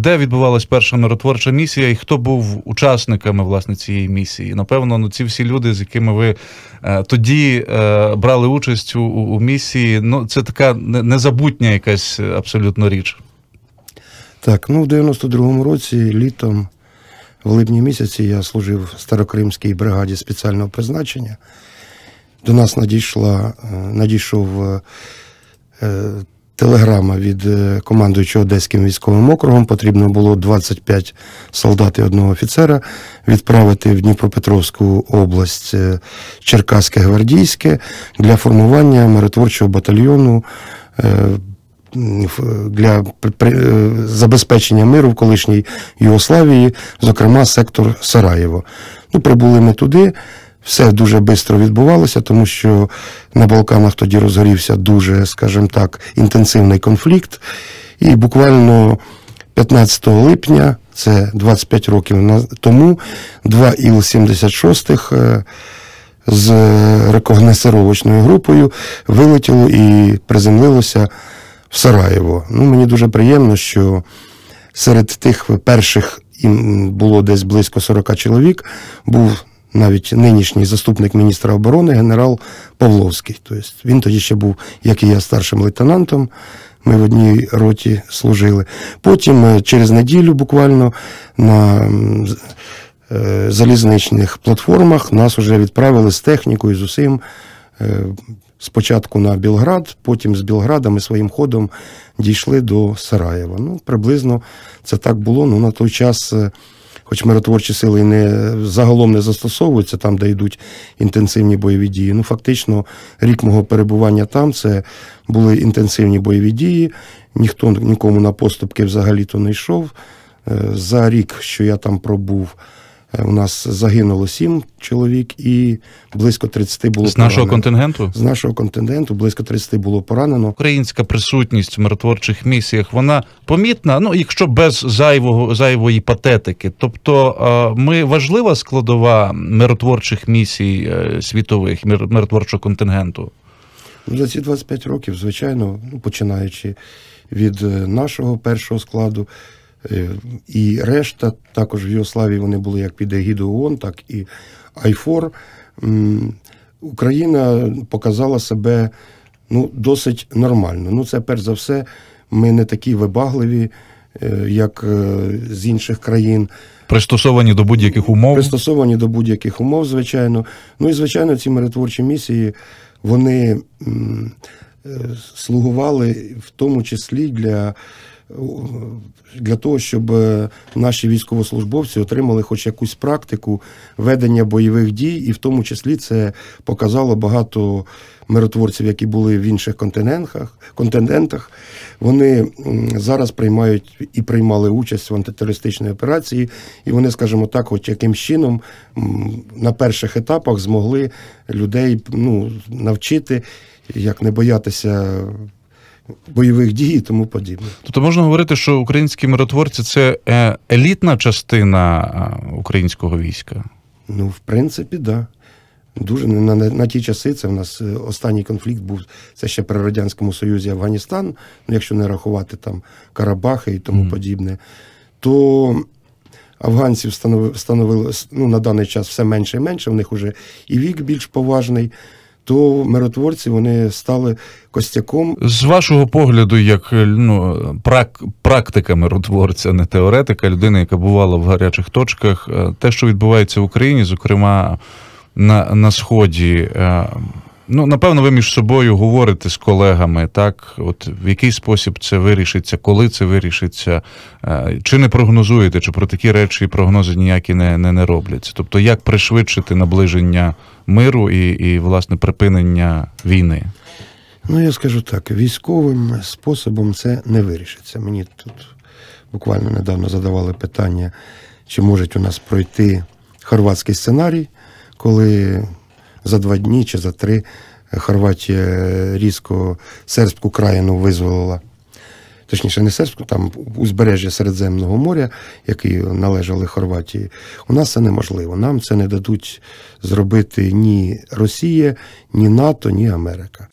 де відбувалась перша миротворча місія, і хто був учасниками власне цієї місії? Напевно, ну ці всі люди, з якими ви е, тоді е, брали участь у, у місії. Ну, це така незабутня якась абсолютно річ. Так, ну в 92-му році літом. В липні місяці я служив в Старокримській бригаді спеціального призначення. До нас надійшла, е, надійшов е, телеграма від командуючого Одеським військовим округом. Потрібно було 25 солдат і одного офіцера відправити в Дніпропетровську область Черкаське гвардійське для формування миротворчого батальйону для забезпечення миру в колишній Югославії, зокрема сектор Сараєво. Ну, Прибули ми туди. Все дуже швидко відбувалося, тому що на Балканах тоді розгорівся дуже, скажімо так, інтенсивний конфлікт. І буквально 15 липня, це 25 років тому, два Іл-76 е, з рекогнесировочною групою вилетіло і приземлилося в Сараєво. Ну, Мені дуже приємно, що серед тих перших їм було десь близько 40 чоловік, був навіть нинішній заступник міністра оборони генерал Павловський. Тобто Він тоді ще був, як і я, старшим лейтенантом. Ми в одній роті служили. Потім е, через неділю буквально на е, залізничних платформах нас вже відправили з технікою, з усім е, спочатку на Білград, потім з Білграда ми своїм ходом дійшли до Сараєва. Ну, приблизно це так було. Ну, на той час, хоч миротворчі сили не загалом не застосовуються, там, де йдуть інтенсивні бойові дії. Ну, фактично, рік мого перебування там це були інтенсивні бойові дії, ніхто нікому на поступки взагалі-то не йшов. Е, за рік, що я там пробув. Е, у нас загинуло сім чоловік, і близько 30 було з нашого контингенту. З нашого контингенту близько 30 було поранено. Українська присутність в миротворчих місіях вона помітна. Ну якщо без зайвого зайвої патетики. Тобто ми важлива складова миротворчих місій е, світових миротворчого контингенту. Ну, за ці 25 років, звичайно, ну починаючи від е, нашого першого складу. Е, і решта, також в Югославії вони були як під егідою ООН, так і Айфор. Україна показала себе ну, досить нормально. Ну, це перш за все, ми не такі вибагливі, е, як е, з інших країн. Пристосовані до будь-яких умов. Пристосовані до будь-яких умов, звичайно. Ну і звичайно, ці миротворчі місії вони слугували в тому числі для для того, щоб е, наші військовослужбовці отримали хоч якусь практику ведення бойових дій, і в тому числі це показало багато миротворців, які були в інших континентах. континентах. Вони зараз приймають і приймали участь в антитерористичній операції, і вони, скажімо так, хоч яким чином на перших етапах змогли людей ну, навчити, як не боятися бойових дій і тому подібне. Тобто можна говорити, що українські миротворці це е, елітна частина українського війська? Ну, в принципі, так. Да. Дуже на, на на, ті часи це в нас е, останній конфлікт був це ще при Радянському Союзі Афганістан, ну якщо не рахувати там Карабахи і тому mm. подібне, то афганців становили ну, на даний час все менше і менше, в них вже і вік більш поважний то миротворці вони стали костяком. З вашого погляду, як ну, прак, практика миротворця, не теоретика, людина, яка бувала в гарячих точках, е, те, що відбувається в Україні, зокрема на, на Сході. Ну, напевно, ви між собою говорите з колегами, так? От в який спосіб це вирішиться, коли це вирішиться, е, чи не прогнозуєте, чи про такі речі прогнози ніякі не не, не робляться? Тобто, як пришвидшити наближення миру і, і власне припинення війни? Ну, я скажу так: військовим способом це не вирішиться. Мені тут буквально недавно задавали питання, чи можуть у нас пройти хорватський сценарій, коли за два дні чи за три Хорватія різко сербську країну визволила. Точніше, не сербську, там узбережжя Середземного моря, які належали Хорватії. У нас це неможливо. Нам це не дадуть зробити ні Росія, ні НАТО, ні Америка.